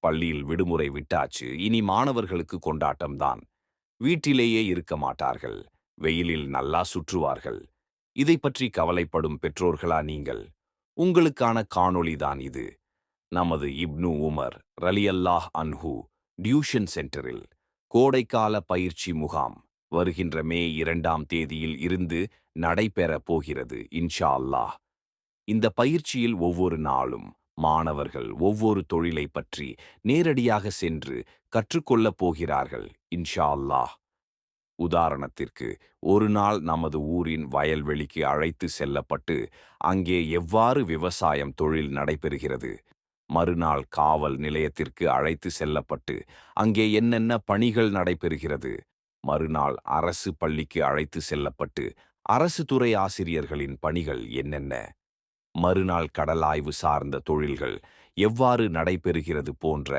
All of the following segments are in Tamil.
பள்ளியில் விடுமுறை விட்டாச்சு. இனி மாணவர்களுக்கு கொண்டாட்டம்தான். வீட்டிலேயே இருக்க மாட்டார்கள். வெயிலில் நல்லா சுற்றுவார்கள். இதை பற்றி கவலைப்படும் பெற்றோர்களா நீங்கள்? உங்களுக்கான காணொளிதான் இது. நமது இப்னு உமர் ரலியல்லாஹ் அன்ஹு டியூஷன் சென்டரில் கோடைக்கால பயிற்சி முகாம் வருகின்ற மே இரண்டாம் தேதியில் இருந்து நடைபெறப் போகிறது இன்ஷா அல்லாஹ். இந்த பயிற்சியில் ஒவ்வொரு நாளும் மாணவர்கள் ஒவ்வொரு தொழிலை பற்றி நேரடியாக சென்று கற்றுக்கொள்ளப் போகிறார்கள் இன்ஷா அல்லாஹ். உதாரணத்திற்கு ஒரு நாள் நமது ஊரின் வயல்வெளிக்கு அழைத்து செல்லப்பட்டு அங்கே எவ்வாறு விவசாயம் தொழில் நடைபெறுகிறது? மறுநாள் காவல் நிலையத்திற்கு அழைத்து செல்லப்பட்டு அங்கே என்னென்ன பணிகள் நடைபெறுகிறது? மறுநாள் அரசு பள்ளிக்கு அழைத்து செல்லப்பட்டு அரசு துறை ஆசிரியர்களின் பணிகள் என்னென்ன? மறுநாள் கடலாய்வு சார்ந்த தொழில்கள் எவ்வாறு நடைபெறுகிறது போன்ற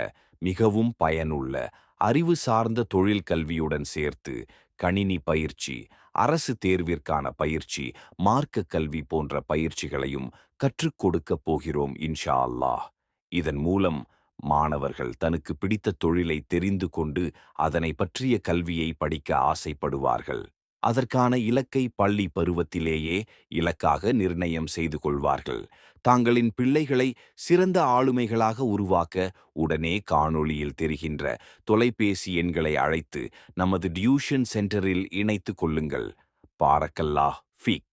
மிகவும் பயனுள்ள அறிவு சார்ந்த தொழில் கல்வியுடன் சேர்த்து கணினி பயிற்சி அரசு தேர்விற்கான பயிற்சி மார்க்க கல்வி போன்ற பயிற்சிகளையும் கற்றுக் கொடுக்கப் போகிறோம் இன்ஷா அல்லாஹ். இதன் மூலம் மாணவர்கள் தனக்கு பிடித்த தொழிலை தெரிந்து கொண்டு அதனை பற்றிய கல்வியை படிக்க ஆசைப்படுவார்கள். அதற்கான இலக்கை பள்ளி பருவத்திலேயே இலக்காக நிர்ணயம் செய்து கொள்வார்கள். தாங்களின் பிள்ளைகளை சிறந்த ஆளுமைகளாக உருவாக்க உடனே காணொளியில் தெரிகின்ற தொலைபேசி எண்களை அழைத்து நமது டியூஷன் சென்டரில் இணைத்து கொள்ளுங்கள். பாரக்கல்லா ஃபீக்.